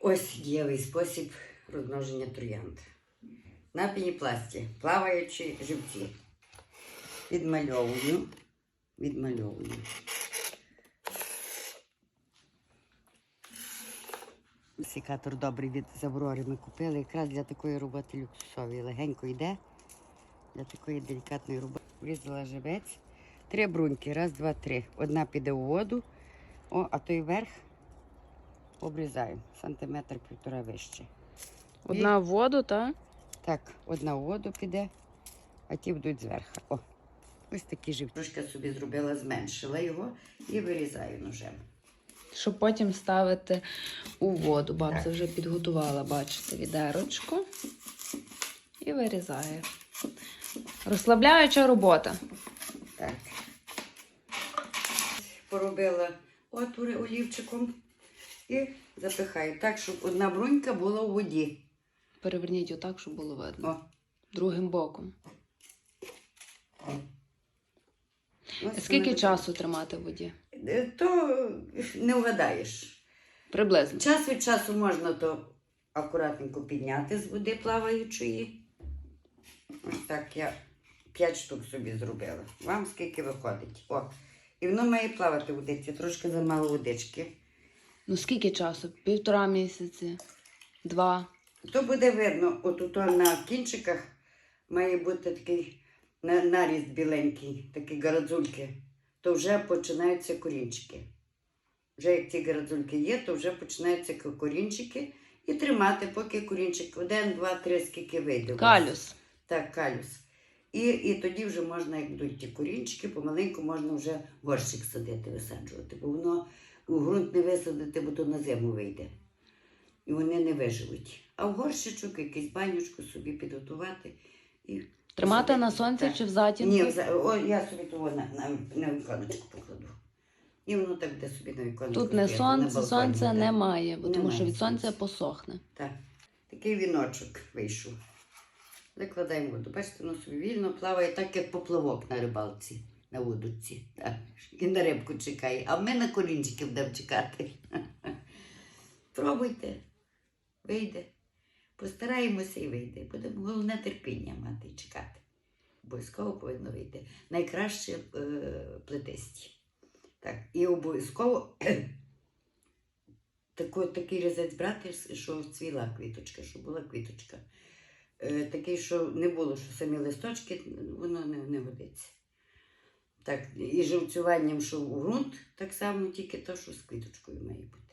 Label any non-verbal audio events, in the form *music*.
Ось дієвий спосіб розмноження троянд. На пініпласті плаваючі живці. Відмальовую. Відмальовую. Секатор добрий від Заврори ми купили якраз для такої роботи люксової. Легенько йде для такої делікатної роботи. Врізала живець. Три бруньки. Раз, два, три. Одна піде у воду, о, а той верх обрізаю. Сантиметр півтора вище. Одна в воду, так? Так, одна у воду піде, а ті будуть зверху. О, ось такі живці. Трошки собі зробила, зменшила його і вирізаю ножем. Щоб потім ставити у воду. Бабця Так. вже підготувала, бачите, відерочку і вирізає. Розслабляюча робота. Так. Поробила отвори олівчиком і запихаю так, щоб одна брунька була у воді. Переверніть отак, щоб було видно. О, Другим боком. ось Скільки вона часу тримати в воді? Е, То не вгадаєш. Приблизно. Час від часу можна то акуратненько підняти з води плаваючої. Ось так я 5 штук собі зробила. Вам скільки виходить? О. І воно має плавати в водиці, трошки замало водички. Ну скільки часу? Півтора місяці, два. То буде видно, от ото на кінчиках має бути такий на- наріст біленький, такі гарадзульки. То вже починаються корінчики. Вже як ці гарадзульки є, то вже починаються корінчики. І тримати, поки корінчик один, два, три, скільки вийде. Калюс. Так, калюс. І, і тоді вже можна, як будуть ті корінчики, помаленьку можна вже горщик садити, висаджувати. Бо воно у ґрунт не висадити, бо то на зиму вийде. І вони не виживуть. А в горщичок якийсь банючку собі підготувати. І Тримати посадити. на сонці Так. чи в затінку? Ні, вза- о, я собі того на, на, на віконечко покладу. І воно так буде собі на віконечко. Тут не сонце, балконі, сонця так. немає, бо тому що від сонця сонця. посохне. Так. Такий віночок вийшов. Закладаємо воду. Бачите, воно собі вільно плаває, так як поплавок на рибалці, на вудочці. Так. І на рибку чекає. А ми на колінчики будемо чекати. *laughs* Пробуйте. Вийде. Постараємося і вийде. Будемо головне терпіння мати і чекати. Обов'язково повинно вийти. Найкраще е, плетисті. Так, і обов'язково *clears throat* такий різець брати, що цвіла квіточка, що була квіточка. Е, такий, що не було, що самі листочки, воно не, не годиться. Так, і живцюванням, що в ґрунт, так само, тільки то, що з квіточкою має бути.